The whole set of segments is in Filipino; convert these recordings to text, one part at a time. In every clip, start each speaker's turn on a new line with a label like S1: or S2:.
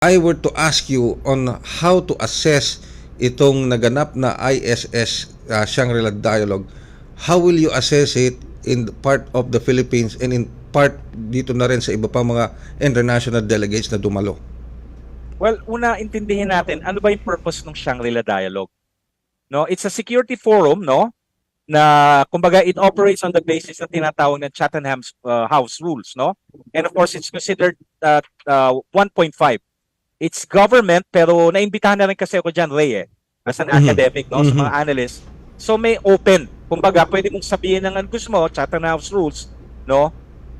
S1: I were to ask you on how to assess itong naganap na ISS uh, Shangri-La Dialogue, how will you assess it in part of the Philippines and in part dito na rin sa iba pang mga international delegates na dumalo?
S2: Well, una intindihin natin ano ba yung purpose ng Shangri-La Dialogue. No, it's a security forum, no? Na kumbaga it operates on the basis ng tinatawag ng Chatham uh, House rules, no? And of course, it's considered uh, uh, 1.5. It's government pero naimbitahan na rin kasi ako diyan, Ray, eh, as an
S1: Mhm.
S2: academic, no, sa
S1: Mhm.
S2: mga analyst. So may open. Kumbaga, pwede mong sabihin ng gusto mo, Chatham House rules, no?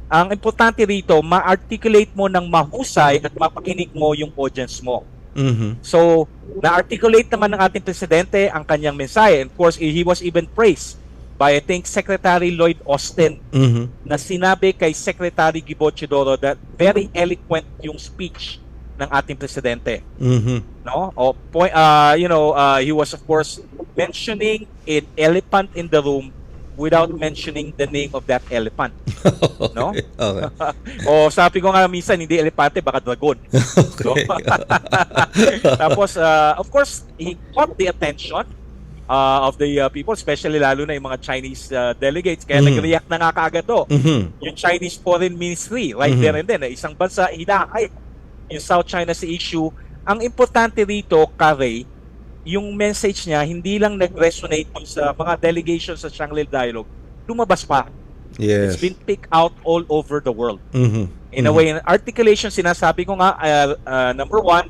S2: Ang importante rito, ma-articulate mo ng mahusay at mapakinig mo yung audience mo.
S1: Mhm.
S2: So, na-articulate naman ng ating presidente ang kanyang mensahe. And of course, he was even praised by, I think, Secretary Lloyd Austin
S1: Mhm.
S2: na sinabi kay Secretary Gibo Chidoro that very eloquent yung speech ng ating presidente.
S1: Mhm.
S2: No? O, point, uh, you know, uh, he was of course mentioning an elephant in the room without mentioning the name of that elephant. No?
S1: Okay.
S2: o sabi ko nga minsan, hindi elefante, baka dragon.
S1: Okay.
S2: Tapos, uh, of course, he caught the attention uh, of the uh, people, especially lalo na yung mga Chinese uh, delegates. Kaya
S1: Mhm.
S2: nag-react na nga kaagad to.
S1: Mhm.
S2: Yung Chinese Foreign Ministry, right
S1: Mhm.
S2: there and then, na isang bansa, hinahayag yung South China Sea issue. Ang importante rito, Kare, yung message niya, hindi lang nag-resonate sa mga delegations sa Shangri-La Dialogue, lumabas pa.
S1: Yes.
S2: It's been picked out all over the world.
S1: Mhm.
S2: In a way, in articulation, sinasabi ko nga, uh, uh, number one,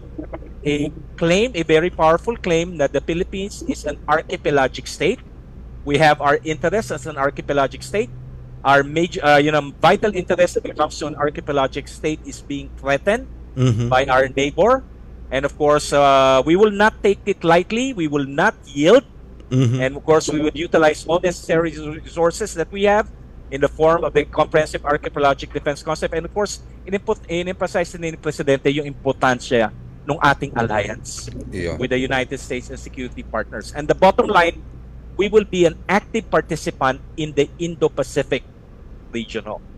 S2: a claim, a very powerful claim that the Philippines is an archipelagic state. We have our interests as an archipelagic state. Our major, uh, you know, vital interest it comes to an archipelagic state is being threatened
S1: Mhm.
S2: by our neighbor. And of course, uh, we will not take it lightly. We will not yield.
S1: Mhm.
S2: And of course, we would utilize all necessary resources that we have in the form of the Comprehensive Archipelagic Defense Concept. And of course, in-emphasize in-emphasize ni Presidente yung importansya ng ating alliance
S1: Iyon.
S2: with the United States and security partners. And the bottom line, we will be an active participant in the Indo-Pacific region. ho.